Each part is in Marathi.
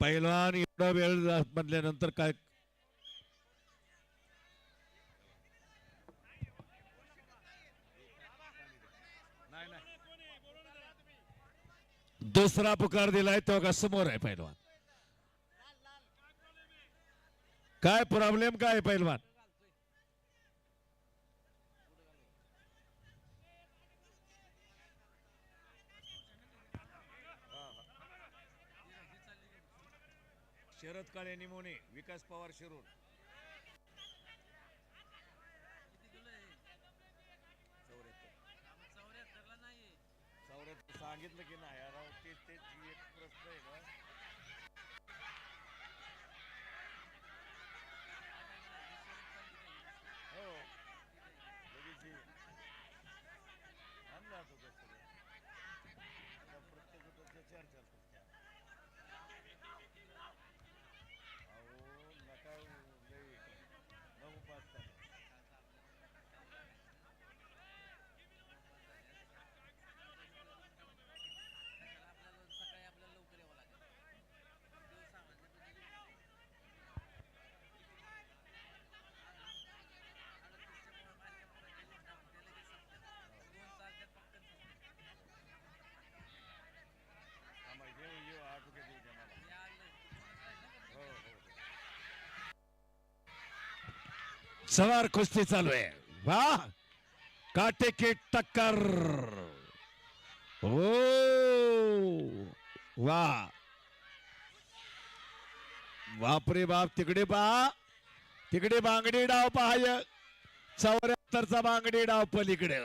पहिलवान एवढा वेळ म्हटल्यानंतर काय? दुसरा पुकार दिलाय तो का समोर आहे पहिलवान काय प्रॉब्लेम काय आहे शरद काळे निमोने विकास पवार शिरूर. चौऱ्याहत्तर. सांगितलं की नाही अरे ते तेच एक प्रश्न आहे ना. सवार कुस्ती चालू आहे. वा! काटे की टक्कर. ओ वा! बापरे बाप तिकडे पा. तिकडे बांगडी डाव पहाय चौऱ्याहत्तरचा बांगडी डाव पलीकडे.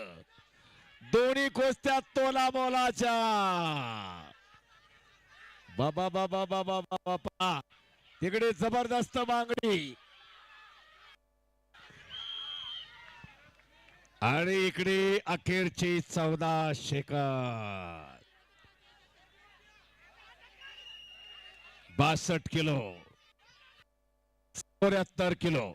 दोन्ही कोस्त्या तोला मोलाच्या बाबा बाबा बाबा बाबा पा. तिकडे जबरदस्त बांगडी. आणि इकडे अखेरची चौदा शेकड बासष्ट किलो. चौऱ्याहत्तर किलो.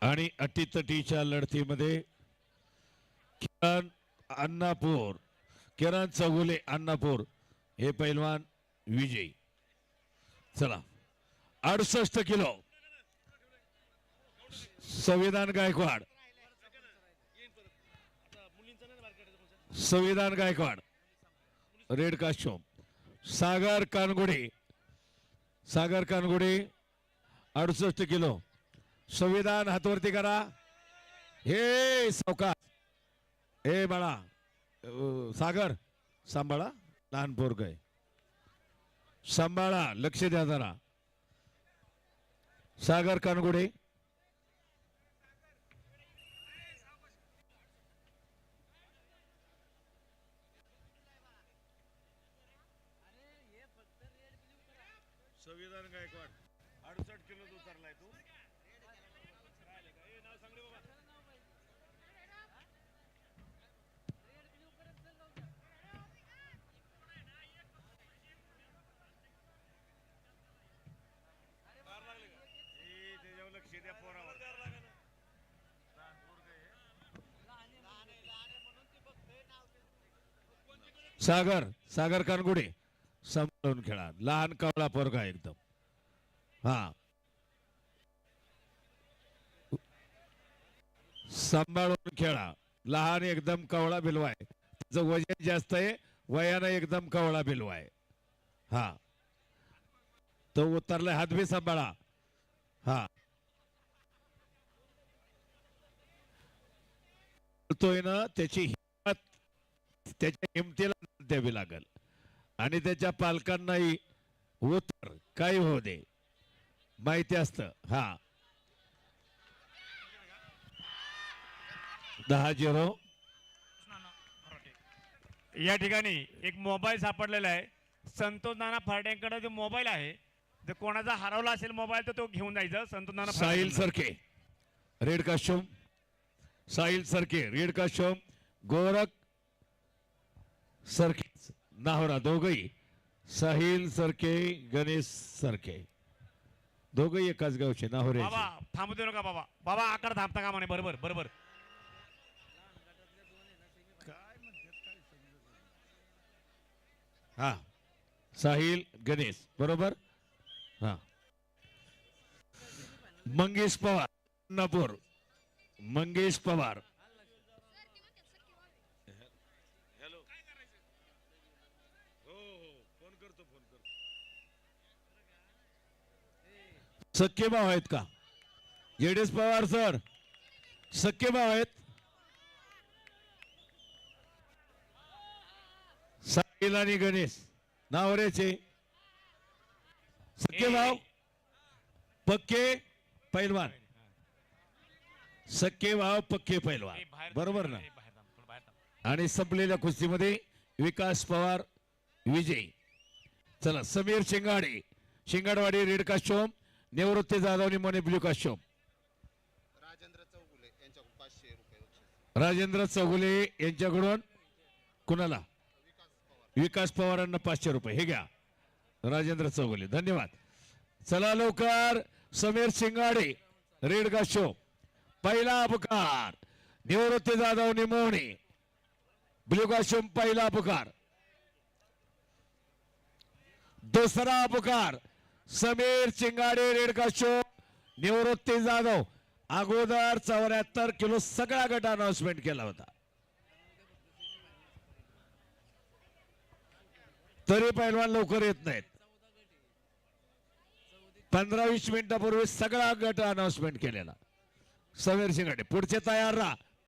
आणि अटीतटीच्या लढतीमध्ये किरण अन्नापूर किरण चौगुले अन्नापूर हे पैलवान विजयी. चला अडुसष्ट kilo. Samvidhan Gaikwad. Samvidhan Gaikwad. Red costume. Sagar Kangude. Sagar Kangude अडुसष्ट किलो. संविधान हातवरती करा. हे सावकार हे बाळा सागर सांभाळा लहान पोरग आहे. सांभाळा लक्ष द्या जरा. सागर कानगुडे. संविधान गायकवाड अडुसष्ट किलो उतरलाय तू. लक्ष द्या पोरावर सागर सागर कानगुडे सांभाळून खेळा. लहान कावळा पोरगा एकदम. हा. सांभाळून खेळा. लहान एकदम कवळा बिलवाय. त्याचं वजन जास्त आहे वयानं एकदम कवळा बिलवाय. हा. तो उतरलाय हात बी सांभाळा. हा. तोय ना त्याची हिंमत त्याच्या हिमतीला द्यावी लागल. आणि त्याच्या पालकांनाही उतर काही होऊ दे. माहिती असतं. हा. दहा झिरो. या ठिकाणी एक मोबाईल सापडलेला आहे. संतोष नाना फारड्यांकडे जो मोबाईल आहे जर कोणाचा हरवला असेल मोबाईल तर तो घेऊन जायचं. संतोष नाना साहिल. सरके. रेड कास्ट्यूम साहिल सरके रेड काश्यम गोरख सरके. नाहोरा दोघही. साहिल सरके गणेश सरके. दोघही एकाच गावचे नाहोरे बाबा थांबू देऊ नका बाबा. बाबा आकार थांबता का म्हणे बरोबर बरोबर. हा. साहिल गणेश बरोबर? हा. मंगेश पवार नागपूर मंगेश पवार. सख्खे भाव आहेत का? येडेस पवार सर. सख्खे भाव आहेत? आणि गणेश नावरेचे सख्खे भाव पक्के पैलवान. सख्खे भाव पक्के पैलवान. बरोबर ना. आणि संपलेल्या कुस्तीमध्ये विकास पवार विजयी. चला समीर शिंगाडे. शिंगाडवाडी रेड काश्योम निवृत्ती जाधवनी मोने ब्ल्यू काश्योम राजेंद्र चौगुले यांच्याकडून पाचशे रुपये बक्षीस राजेंद्र चौगुले यांच्याकडून कुणाला? विकास पवारांना पाचशे रुपये. हे घ्या. राजेंद्र चौगुले धन्यवाद. चला लवकर समीर शिंगाडे रेड काश्योम पहिला अपकार निवृत्ती जाधव निमोणे. ब्ल्यू काश्योम पहिला अपकार. दुसरा अपकार समीर चिंगाडे रेड काश्योम निवृत्ती जाधव अगोदर चौऱ्याहत्तर किलो सगळा गट अनाउन्समेंट केला होता. तरी पैलवान लवकर येत नाहीत. पंधरा वीस मिनिटापूर्वी सगळा गट अनाउन्समेंट केलेला. समीर शिंगाडे पुढचे तयार राहा.